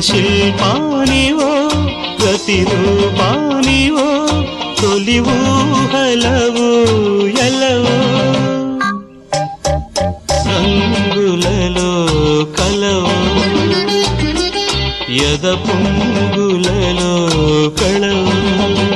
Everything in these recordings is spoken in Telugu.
శిల్పానివో ప్రతిరూపానివో తొలి హలవు ఎలవు. రంగులలో కలవు. ఎద పొంగులలో కళవు.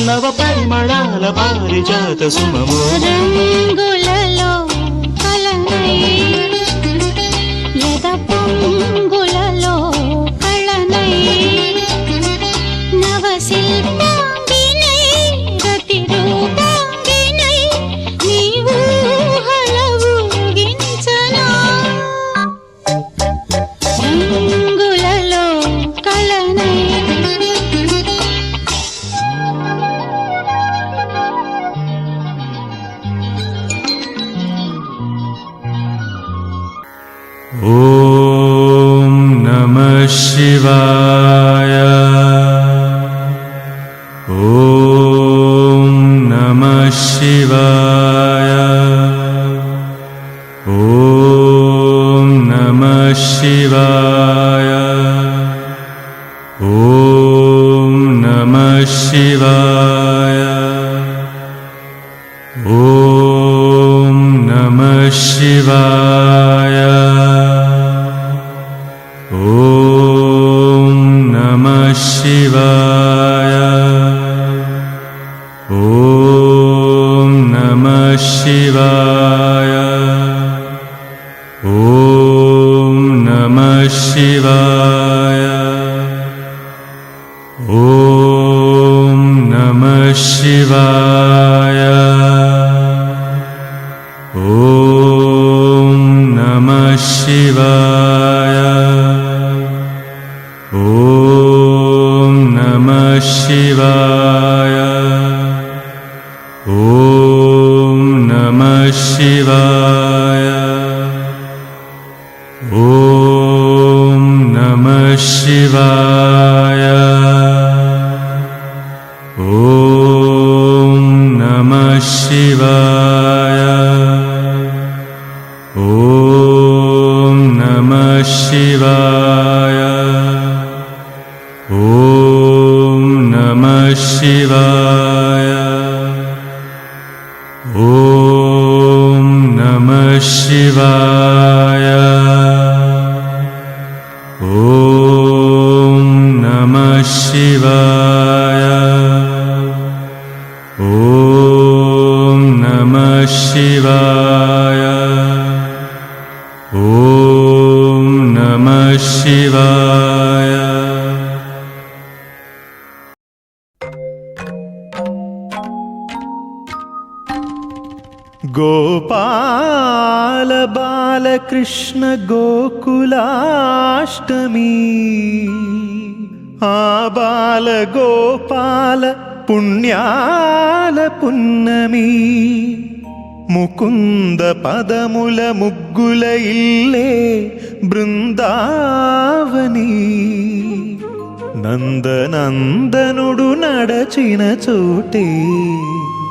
నవ పరిమళాల పారిజాత సుమము. రంగులలో కలనై ఎదపం ॐ नमः शिवा Shiva. शिवा ഗോപാല ബാലകൃഷ്ണ ഗോകുലാഷ്ടമി. ആ ബാലഗോപാല പുണ്യാല പുന്നമി. മുകുന്ദ പദമുല മുഗ്ഗുലയില്ലേ ബൃന്ദാവനി. നന്ദനന്ദനുടു నడచిన ചൂട്ടേ.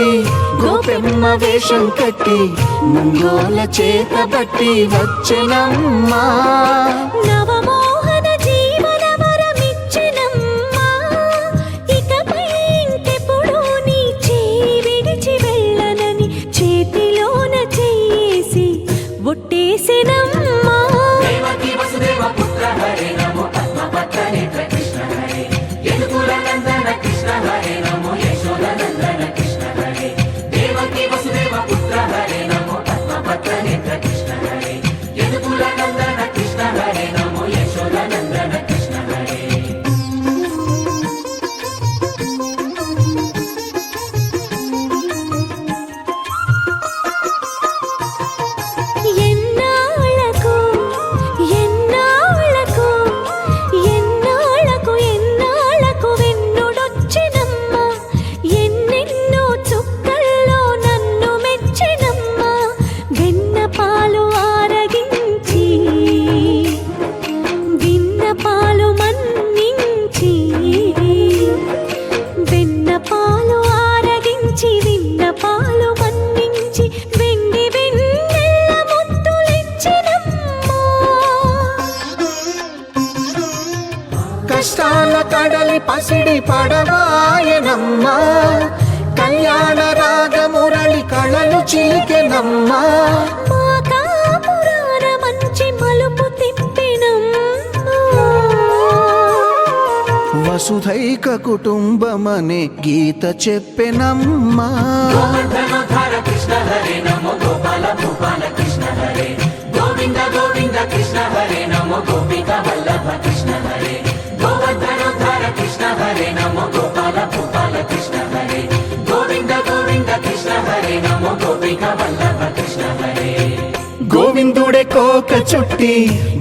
కట్టి గోపెమ్మ వేషం కట్టి మంగోల చేత బట్టి వచ్చనమ్మా. కడలి పసిడి పడవాయనమ్మా. కళ్యాణ రాగ మురళి కళలు చిలికెనమ్మ. సుధైక కుటుంబమనే గీత చెప్పెనమ్మా. గోవింద కోక చుట్టి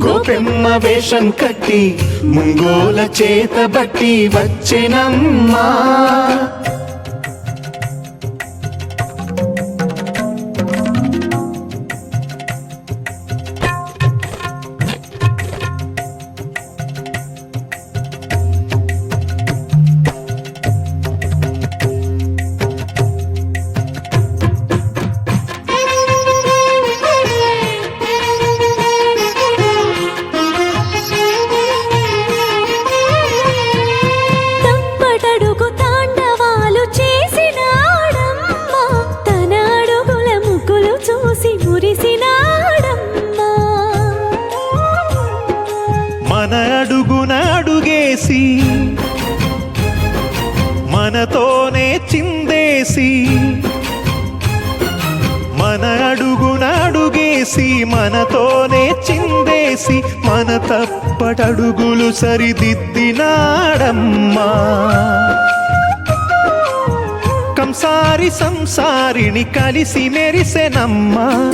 గోపెమ్మ వేషం కట్టి ముంగోల చేత బట్టి వచ్చినమ్మా. మనతోనే చిందేసి మన అడుగునడుగేసి మనతోనే చిందేసి మన తప్పటడుగులు సరిదిద్దినాడమ్మా. కంసారి సంసారిని కలిసి మెరిసెనమ్మా.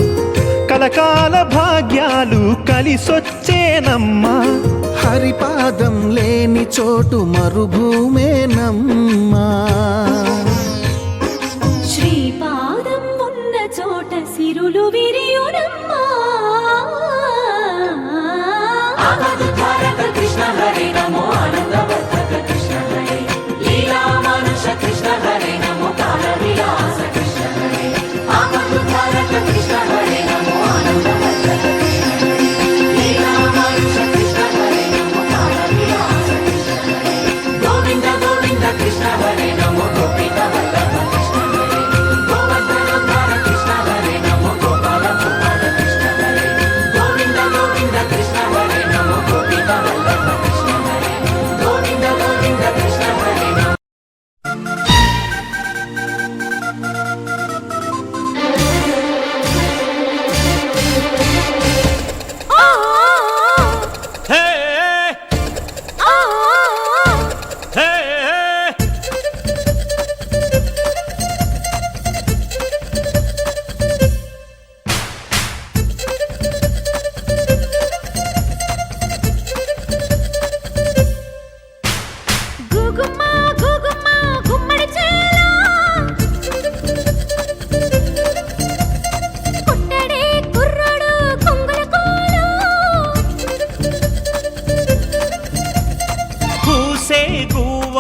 కలకాల భాగ్యాలు కలిసొచ్చేనమ్మా. హరిపాదం లేని చోటు మరుభూమే నమ్మా. శ్రీపాదం ఉన్న చోట సిరులు విరియునమ్మా. కృష్ణ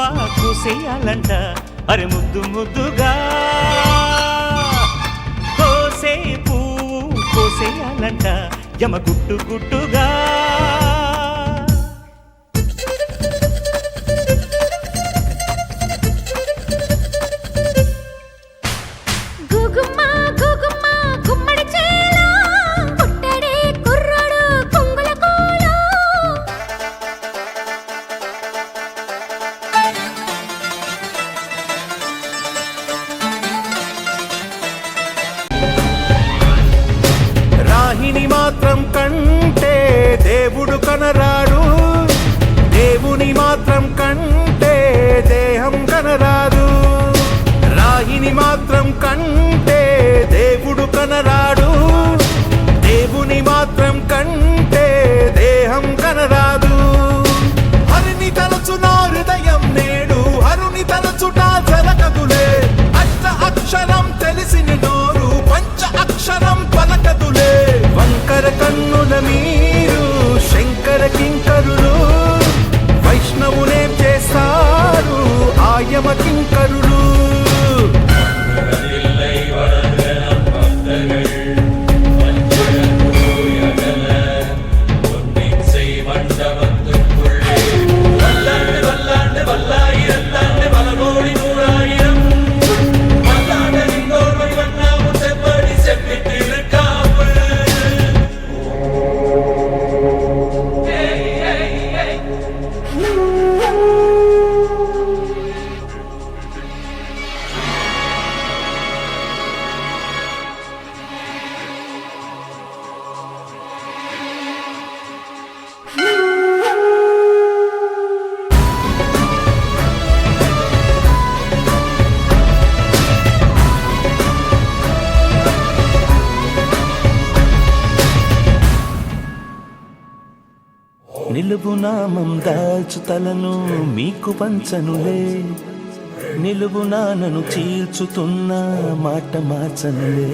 గువ్వ కూసేయాలంట అరే ముద్దు ముద్దుగా. కోసే పువ్వు కోసేయాలంట. యమ గుట్టు గుట్టుగా. కనరాడు. దేవుని మాత్రం కంటే దేహం కనరాదు. రాహిని మాత్రం కంటే దేవుడు కనరాడు. దేవుని మాత్రం కంటే నిలువు నామం దాల్చుతలను మీకు పంచనులే. నిలువు నానను చీల్చుతున్న మాట మార్చనులే.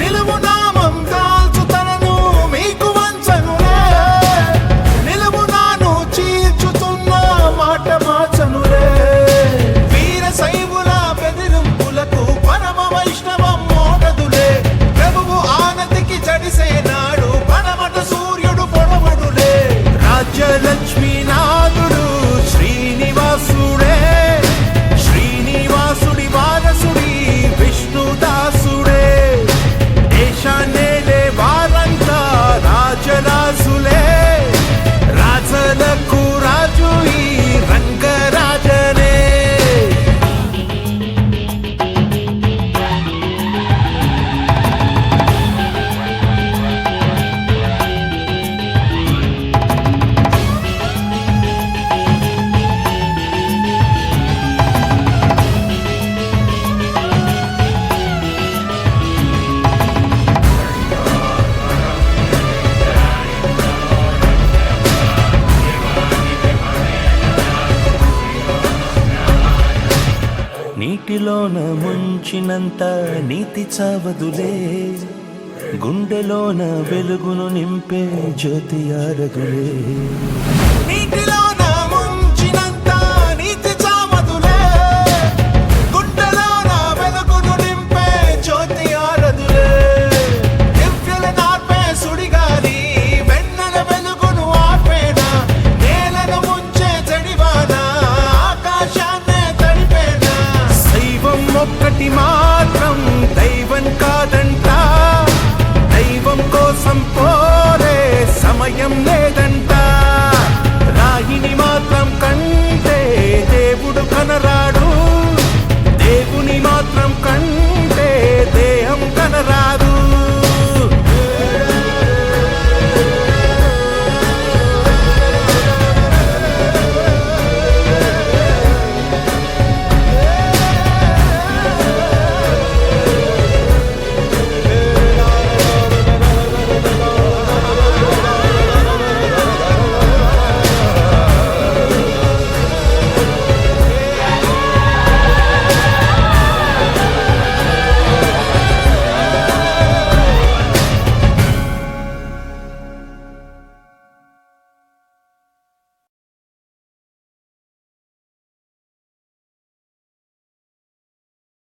నిలువు నామం దాల్చుతలను మీకు వంచనులే నిలువు నాను చీల్చుతున్న మాట మార్చనులే. నీటిలోన ముంచినంత నీతి చావదులే. గుండెలోన వెలుగును నింపే జ్యోతి ఆరదులే. నీటిలో